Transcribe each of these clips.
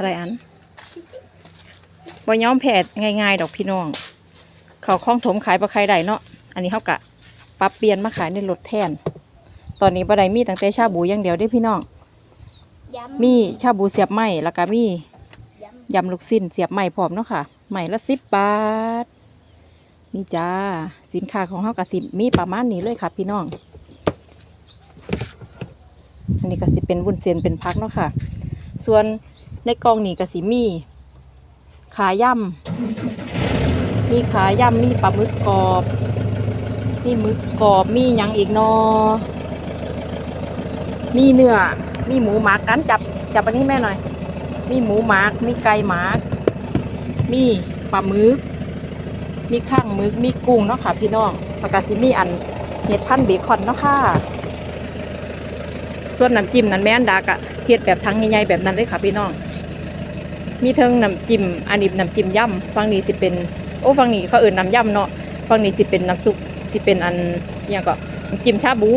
อะไรอันบ่ย้อมแผดง่าย ๆ ดอกพี่น้อง เขาคล้องถมขายปลาไข่ได้เนาะ อันนี้เขากะปรับเปลี่ยนมาขายในรถแทน ตอนนี้บ่ได้มีตั้งแต่ชาบูอย่างเดียวเด้พี่น้องย้ำมีชาบูเสียบไหมแล้วก็มีย้ำยำลูกสิ้นเสียบไหมพร้อมเนาะค่ะไหมละสิบบาท นี่จ้า สินค้าของเฮากะสิมีประมาณนี้เลยค่ะพี่น้อง อันนี้ก็สิเป็นวุ้นเส้นเป็นพักเนาะค่ะ ส่วน ในกองนี้ก็สิมี ขายำมีขายำมีปลาหมึกกรอบ มีหมึกกรอบมียังอีกเนอ มีเนื้อ มีหมูหมักกันจับจับอันนี้แม่หน่อย มีหมูหมักมีไก่หมักมีปลาหมึก มีข้างหมึก มีกุ้งเนาะค่ะพี่น้องแล้วก็สิมีอันเห็ดพันธุ์เบคอนเนาะค่ะ ส่วนน้ำจิ้มนั้นแม่นดากอะเฮ็ดแบบทั้งใหญ่ๆแบบนั้นเลยค่ะพี่น้อง มีเทิงน้ำจิ้มอันนี้น้ำจิ้มย่ำฝั่งนี้สิเป็นโอ้ฝั่งนี้เขาเอื่นน้ำย่ำเนาะฝั่งนี้สิเป็นน้ำซุปสิเป็นอันอย่างก็จิ้มชาบู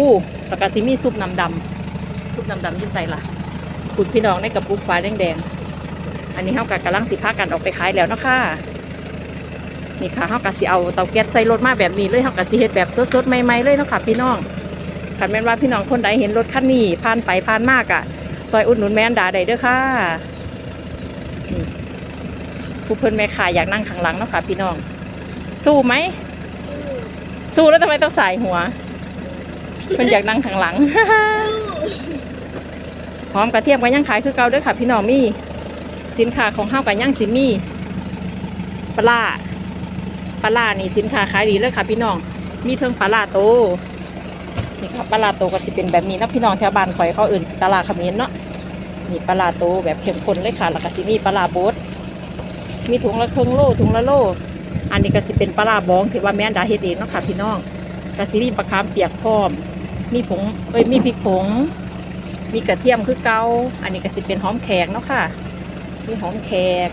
แล้วก็สิมีซุปน้ำดำซุปน้ำดำที่ใส่ละคุณพี่น้องในกระปุกฟ้าแดงๆอันนี้เฮากะกำลังสิพากันออกไปขายแล้วเนาะค่ะนี่ค่ะเฮากะสิเอาเตาแก๊สใส่รถมาแบบนี้เลยเฮากะสิเฮ็ดแบบสดๆใหม่ๆเลยเนาะค่ะพี่น้องคันแม่นว่าพี่น้องคนใดเห็นรถคันนี้ผ่านไปผ่านมากอะซอยอุดหนุนแม่นดาได้เด้อค่ะ นี่ผู้เพิ่นแม่ขายอยากนั่งข้างหลังเนาะค่ะพี่น้อง สู้ไหม สู้แล้วทำไมต้องสายหัวเพิ่นอยากนั่งข้างหลังหอมกระเทียมกันยังขายคือเก่าเด้อค่ะ พี่น้องมีสินค้าของห้าวกันยังสิมีปลาร้าปลาร้านี่สินค้าขายดีเลยค่ะ พี่น้อง มีเทิงปลาร้าโตนี่ครับปลาร้าโตก็สิเป็นแบบนี้เนาะพี่น้องแถวบ้านข่อยเขาเอื่นปลาร้าขมิ้นเนาะ นี่ปลาโตแบบเข้มข้นเลยค่ะ แล้วก็สิมีปลาโบดมีถุงละครึ่งโลถุงละโล อันนี้ก็สิเป็นปลาบองที่ว่าแม่นดาเฮ็ดเองเนาะค่ะพี่น้องก็สิมีปลาคามเปียกพร้อม มีผงเอ้ยมีพริกผง มีกระเทียมคือเกาอันนี้ก็สิเป็นหอมแขกเนาะค่ะ มีหอมแขก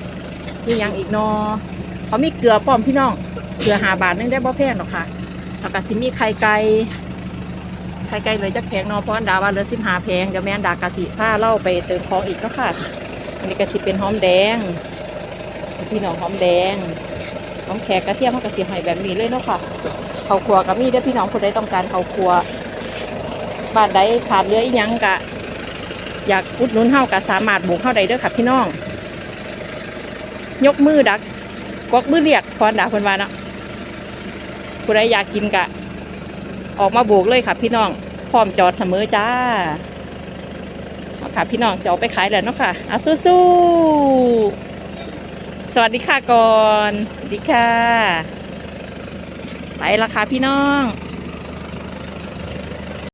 มีหยังอีกนอเขามีเกลือพร้อมพี่น้อง เกลือหาบาทนึงได้บ่แพงหรอกค่ะแล้วก็สิมีไข่ไก่ ไข่ไก่เลยจักแพงเนาะเพราะอันดาว่าเหลือสิบหาแพงเดี๋ยวแม่อันดากะสิผ้าเล่าไปเติมของอีกเนาะค่ะอันนี้ก็สิเป็นหอมแดงพี่น้องหอมแดงหอมแขกกระเทียมกระสิหอยแบบนี้เลยเนาะค่ะเขาครัวก็มีเด้อพี่น้องคนใดต้องการเขาครัวบ้านใดขาดเลืออียังกะ อยากอุดนุนเฮากะสามารถบุกเข้าได้เด้อค่ะพี่น้อง ยกมือดักกวักมือเรียกพรดาเพิ่นว่าเนาะผู้ใดอยากกินกะ ออกมาโบกเลยค่ะ พี่น้องพร้อมจอดเสมอจ้าเอาค่ะพี่น้องจะเอาไปขายแล้วเนาะค่ะอะสู้ๆสวัสดีค่ะก่อนสวัสดีค่ะ ไปราคาพี่น้อง